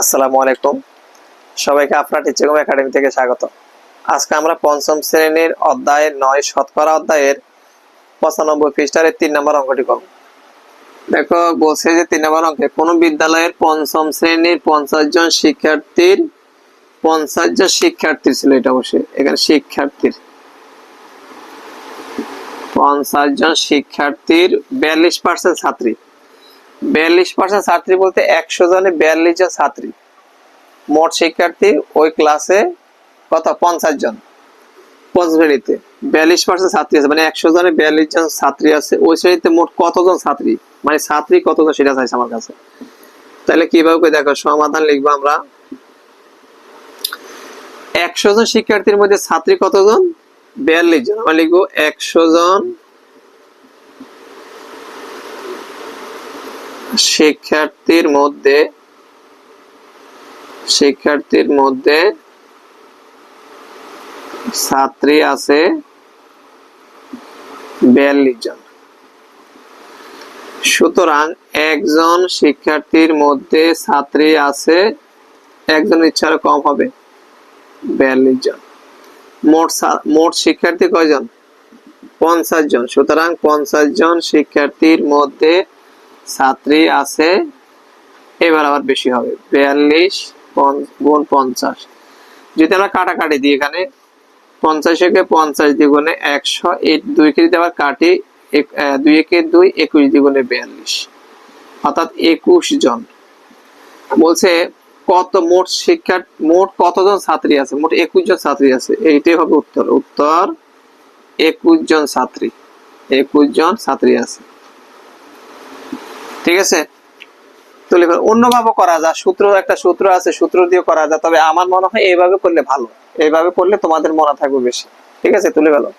আসসালামু আলাইকুম। সবাইকে আপনার টিচিং একাডেমি থেকে স্বাগত। আজকে আমরা পঞ্চম শ্রেণির নয় শতকরা অধ্যায়ের পঁচানব্বই পৃষ্ঠারের তিন নম্বর অঙ্কটি করব। দেখো, বলছে যে তিন নম্বর অঙ্কে কোন বিদ্যালয়ের পঞ্চম শ্রেণির পঞ্চাশ জন শিক্ষার্থীর পঞ্চাশ জন শিক্ষার্থী ছিল এটা অবশ্যই, এখানে শিক্ষার্থীর। পঞ্চাশ জন শিক্ষার্থীর বিয়াল্লিশ পার্সেন্ট ছাত্রী। বিয়াল্লিশ পার্সেন্ট ছাত্রী বলতে একশো জনে বিয়াল্লিশ জন ছাত্রী। মোট শিক্ষার্থী ওই ক্লাসে কত? পঞ্চাশ জন। পঞ্চাশ শ্রেণীতে বিয়াল্লিশ পার্সেন্ট ছাত্রী আছে মানে একশো জনে বিয়াল্লিশ জন ছাত্রী আছে। ওই শ্রেণীতে মোট কতজন ছাত্রী? মানে ছাত্রী কতজন সেটা চাইছে আমার কাছে। তাহলে কীভাবে দেখো, সমাধান লিখব আমরা। একশো জন শিক্ষার্থীর মধ্যে ছাত্রী কতজন? বিয়াল্লিশ জন। আমরা লিখব একশো জন শিক্ষার্থীর মধ্যে শিক্ষার্থীর মধ্যে ছাত্রী আছে বিয়াল্লিশ জন। সুতরাং একজন শিক্ষার্থীর মধ্যে ছাত্রী আছে, একজন ইচ্ছার কম হবে, বিয়াল্লিশ জন। মোট মোট শিক্ষার্থী কয়জন? পঞ্চাশ জন। সুতরাং পঞ্চাশ জন শিক্ষার্থীর মধ্যে ছাত্রী আছে, এবার আবার বেশি হবে, বিয়াল্লিশ গুণ পঞ্চাশ। যদি আমরা কাটাকাটি দিই এখানে পঞ্চাশকে পঞ্চাশ দ্বিগুণে একশো দুই কেজি আবার কাটি দুই একে দুই, একুশ দ্বিগুণে বিয়াল্লিশ। অর্থাৎ একুশ জন। বলছে কত, মোট শিক্ষা, মোট কতজন ছাত্রী আছে? মোট একুশ জন ছাত্রী আছে। এইটাই হবে উত্তর। উত্তর, একুশ জন ছাত্রী। একুশ জন ছাত্রী আছে। ঠিক আছে? তুলে অন্যভাবে করা যায় সূত্র একটা সূত্র আছে, সূত্র দিয়ে করা যায় তবে আমার মনে হয় এইভাবে করলে ভালো। এইভাবে করলে তোমাদের মনে থাকবে বেশি। ঠিক আছে? তুলে ফেলো।